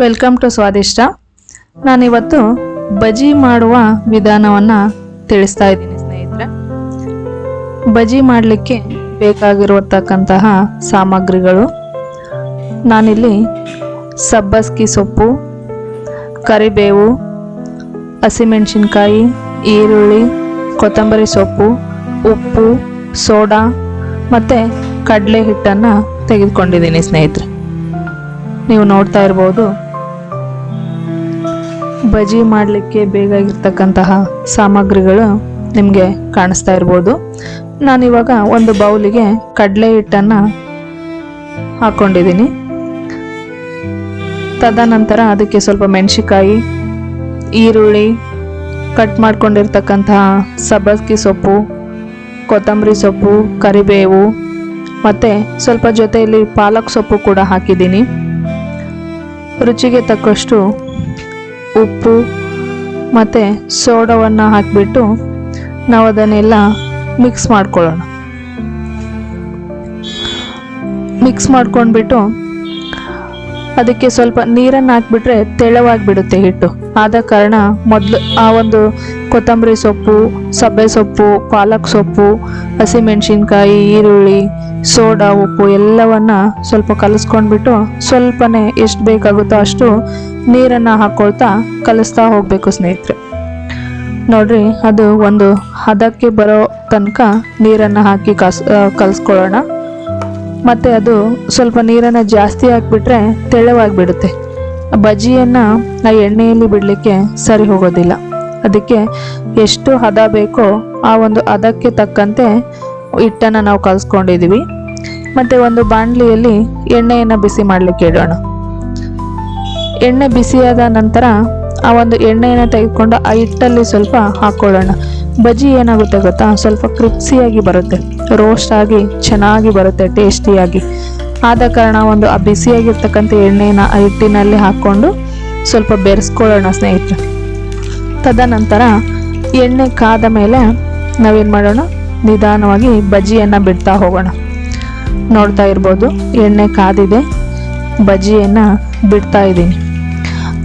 Welcome to ಸ್ವಾದಿಷ್ಟ. ನಾನಿವತ್ತು ಬಜಿ ಮಾಡುವ ವಿಧಾನವನ್ನು ತಿಳಿಸ್ತಾ ಇದ್ದೀನಿ ಸ್ನೇಹಿತರೆ. ಬಜಿ ಮಾಡಲಿಕ್ಕೆ ಬೇಕಾಗಿರತಕ್ಕಂತಹ ಸಾಮಗ್ರಿಗಳು. ನಾನಿಲ್ಲಿ ಸಬ್ಬಸ್ಗಿ ಸೊಪ್ಪು, ಕರಿಬೇವು, ಹಸಿಮೆಣಸಿನ್ಕಾಯಿ, ಈರುಳ್ಳಿ, ಕೊತ್ತಂಬರಿ ಸೊಪ್ಪು, ಉಪ್ಪು, ಸೋಡಾ ಮತ್ತು ಕಡಲೆ ಹಿಟ್ಟನ್ನು ತೆಗೆದುಕೊಂಡಿದ್ದೀನಿ ಸ್ನೇಹಿತರೆ. ನೀವು ನೋಡ್ತಾ ಇರ್ಬೋದು ಬಜಿ ಮಾಡಲಿಕ್ಕೆ ಬೇಕಾಗಿರ್ತಕ್ಕಂತಹ ಸಾಮಗ್ರಿಗಳು ನಿಮಗೆ ಕಾಣಿಸ್ತಾ ಇರ್ಬೋದು. ನಾನಿವಾಗ ಒಂದು ಬೌಲಿಗೆ ಕಡಲೆ ಹಿಟ್ಟನ್ನು ಹಾಕ್ಕೊಂಡಿದ್ದೀನಿ ತದನಂತರ ಅದಕ್ಕೆ ಸ್ವಲ್ಪ ಮೆಣಸಿಕಾಯಿ ಈರುಳ್ಳಿ, ಕಟ್ ಮಾಡ್ಕೊಂಡಿರ್ತಕ್ಕಂತಹ ಸಬ್ಬಸ್ಗಿ ಸೊಪ್ಪು, ಕೊತ್ತಂಬರಿ ಸೊಪ್ಪು, ಕರಿಬೇವು ಮತ್ತು ಸ್ವಲ್ಪ ಜೊತೆಯಲ್ಲಿ ಪಾಲಕ್ ಸೊಪ್ಪು ಕೂಡ ಹಾಕಿದ್ದೀನಿ. ರುಚಿಗೆ ತಕ್ಕಷ್ಟು ಉಪ್ಪು ಮತ್ತು ಸೋಡವನ್ನು ಹಾಕಿಬಿಟ್ಟು ನಾವು ಅದನ್ನೆಲ್ಲ ಮಿಕ್ಸ್ ಮಾಡ್ಕೊಳ್ಳೋಣ. ಮಿಕ್ಸ್ ಮಾಡ್ಕೊಂಡ್ಬಿಟ್ಟು ಅದಕ್ಕೆ ಸ್ವಲ್ಪ ನೀರನ್ನು ಹಾಕ್ಬಿಟ್ರೆ ತೆಳವಾಗಿಬಿಡುತ್ತೆ ಹಿಟ್ಟು. ಆದ ಕಾರಣ ಮೊದಲು ಆ ಒಂದು ಕೊತ್ತಂಬರಿ ಸೊಪ್ಪು, ಸಬ್ಬೆ ಸೊಪ್ಪು, ಪಾಲಕ್ ಸೊಪ್ಪು, ಹಸಿಮೆಣಸಿನ್ಕಾಯಿ, ಈರುಳ್ಳಿ, ಸೋಡಾ, ಉಪ್ಪು ಎಲ್ಲವನ್ನು ಸ್ವಲ್ಪ ಕಲಿಸ್ಕೊಂಡ್ಬಿಟ್ಟು ಸ್ವಲ್ಪನೇ ಎಷ್ಟು ಬೇಕಾಗುತ್ತೋ ಅಷ್ಟು ನೀರನ್ನು ಹಾಕ್ಕೊಳ್ತಾ ಕಲಿಸ್ತಾ ಹೋಗಬೇಕು ಸ್ನೇಹಿತರೆ. ನೋಡ್ರಿ, ಅದು ಒಂದು ಹದಕ್ಕೆ ಬರೋ ತನಕ ನೀರನ್ನು ಹಾಕಿ ಕಸ್ ಕಲಿಸ್ಕೊಳ್ಳೋಣ. ಮತ್ತು ಅದು ಸ್ವಲ್ಪ ನೀರನ್ನು ಜಾಸ್ತಿ ಹಾಕಿಬಿಟ್ರೆ ತೆಳ್ಳವಾಗಿಬಿಡುತ್ತೆ ಬಜ್ಜಿಯನ್ನು ಆ ಎಣ್ಣೆಯಲ್ಲಿ ಬಿಡಲಿಕ್ಕೆ ಸರಿ ಹೋಗೋದಿಲ್ಲ. ಅದಕ್ಕೆ ಎಷ್ಟು ಹದ ಬೇಕೋ ಆ ಒಂದು ಹದಕ್ಕೆ ತಕ್ಕಂತೆ ಹಿಟ್ಟನ್ನು ನಾವು ಕಲಿಸ್ಕೊಂಡಿದ್ದೀವಿ ಮತ್ತು ಒಂದು ಬಾಣಲಿಯಲ್ಲಿ ಎಣ್ಣೆಯನ್ನು ಬಿಸಿ ಮಾಡಲಿಕ್ಕೆ ಇಡೋಣ. ಎಣ್ಣೆ ಬಿಸಿಯಾದ ನಂತರ ಆ ಒಂದು ಎಣ್ಣೆಯನ್ನು ತೆಗೆದುಕೊಂಡು ಆ ಹಿಟ್ಟಲ್ಲಿ ಸ್ವಲ್ಪ ಹಾಕ್ಕೊಳ್ಳೋಣ ಬಜ್ಜಿ ಏನಾಗುತ್ತೆ ಗೊತ್ತಾ? ಸ್ವಲ್ಪ ಕ್ರಿಪ್ಸಿಯಾಗಿ ಬರುತ್ತೆ. ರೋಸ್ಟ್ ಆಗಿ ಚೆನ್ನಾಗಿ ಬರುತ್ತೆ, ಟೇಸ್ಟಿಯಾಗಿ. ಆದ ಕಾರಣ ಒಂದು ಆ ಬಿಸಿಯಾಗಿರ್ತಕ್ಕಂಥ ಎಣ್ಣೆನ ಆ ಹಿಟ್ಟಿನಲ್ಲಿ ಹಾಕ್ಕೊಂಡು ಸ್ವಲ್ಪ ಬೆರೆಸ್ಕೊಳ್ಳೋಣ ಸ್ನೇಹಿತರೆ. ತದನಂತರ ಎಣ್ಣೆ ಕಾದ ಮೇಲೆ ನಾವೇನು ಮಾಡೋಣ? ನಿಧಾನವಾಗಿ ಬಜ್ಜಿಯನ್ನು ಬಿಡ್ತಾ ಹೋಗೋಣ. ನೋಡ್ತಾ ಇರ್ಬೋದು, ಎಣ್ಣೆ ಕಾದಿದೆ, ಬಜ್ಜಿಯನ್ನು ಬಿಡ್ತಾ ಇದ್ದೀನಿ.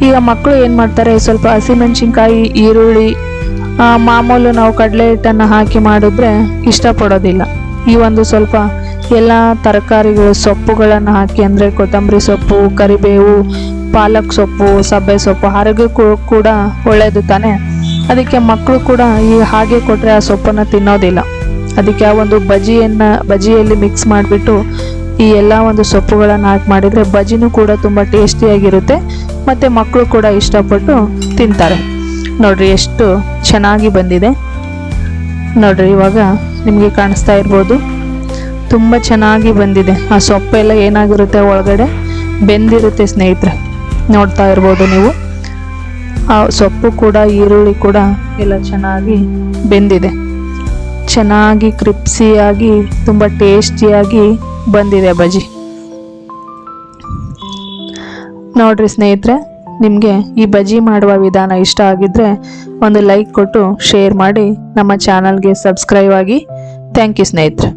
ಈಗ ಮಕ್ಕಳು ಏನು ಮಾಡ್ತಾರೆ? ಸ್ವಲ್ಪ ಹಸಿಮೆಣಸಿನ್ಕಾಯಿ, ಈರುಳ್ಳಿ ಮಾಮೂಲು ನಾವು ಕಡಲೆ ಹಿಟ್ಟನ್ನು ಹಾಕಿ ಮಾಡಿದ್ರೆ ಇಷ್ಟಪಡೋದಿಲ್ಲ. ಈ ಒಂದು ಸ್ವಲ್ಪ ಎಲ್ಲ ತರಕಾರಿಗಳು, ಸೊಪ್ಪುಗಳನ್ನು ಹಾಕಿ ಅಂದರೆ ಕೊತ್ತಂಬರಿ ಸೊಪ್ಪು, ಕರಿಬೇವು, ಪಾಲಕ್ ಸೊಪ್ಪು, ಸಬ್ಬೆ ಸೊಪ್ಪು ಆರೋಗ್ಯಕ್ಕೂ ಕೂಡ ಒಳ್ಳೆಯದು ತಾನೇ? ಅದಕ್ಕೆ ಮಕ್ಕಳು ಕೂಡ ಈ ಹಾಗೆ ಕೊಟ್ಟರೆ ಆ ಸೊಪ್ಪನ್ನು ತಿನ್ನೋದಿಲ್ಲ. ಅದಕ್ಕೆ ಆ ಒಂದು ಬಜಿಯನ್ನು, ಬಜಿಯಲ್ಲಿ ಮಿಕ್ಸ್ ಮಾಡಿಬಿಟ್ಟು ಈ ಎಲ್ಲ ಒಂದು ಸೊಪ್ಪುಗಳನ್ನು ಹಾಕಿ ಮಾಡಿದರೆ ಬಜಿನೂ ಕೂಡ ತುಂಬ ಟೇಸ್ಟಿಯಾಗಿರುತ್ತೆ ಮತ್ತು ಮಕ್ಕಳು ಕೂಡ ಇಷ್ಟಪಟ್ಟು ತಿಂತಾರೆ. ನೋಡ್ರಿ ಎಷ್ಟು ಚೆನ್ನಾಗಿ ಬಂದಿದೆ. ನೋಡ್ರಿ ಇವಾಗ ನಿಮಗೆ ಕಾಣಿಸ್ತಾ ಇರ್ಬೋದು. ತುಂಬ ಚೆನ್ನಾಗಿ ಬಂದಿದೆ. ಆ ಸೊಪ್ಪೆಲ್ಲ ಏನಾಗಿರುತ್ತೆ ಒಳಗಡೆ? ಬೆಂದಿರುತ್ತೆ ಸ್ನೇಹಿತರೆ. ನೋಡ್ತಾ ಇರ್ಬೋದು ನೀವು. ಆ ಸೊಪ್ಪು ಕೂಡ, ಈರುಳ್ಳಿ ಕೂಡ ಎಲ್ಲ ಚೆನ್ನಾಗಿ ಬೆಂದಿದೆ. ಚೆನ್ನಾಗಿ ಕ್ರಿಪ್ಸಿಯಾಗಿ ತುಂಬ ಟೇಸ್ಟಿಯಾಗಿ ಬಂದಿದೆ ಬಜಿ ನೋಡ್ರಿ ಸ್ನೇಹಿತರೆ, ನಿಮಗೆ ಈ ಬಜ್ಜಿ ಮಾಡುವ ವಿಧಾನ ಇಷ್ಟ ಆಗಿದ್ರೆ ಒಂದು ಲೈಕ್ ಕೊಟ್ಟು ಶೇರ್ ಮಾಡಿ ನಮ್ಮ ಚಾನಲ್ಗೆ ಸಬ್ಸ್ಕ್ರೈಬ್ ಆಗಿ. ಥ್ಯಾಂಕ್ ಯು ಸ್ನೇಹಿತರೆ.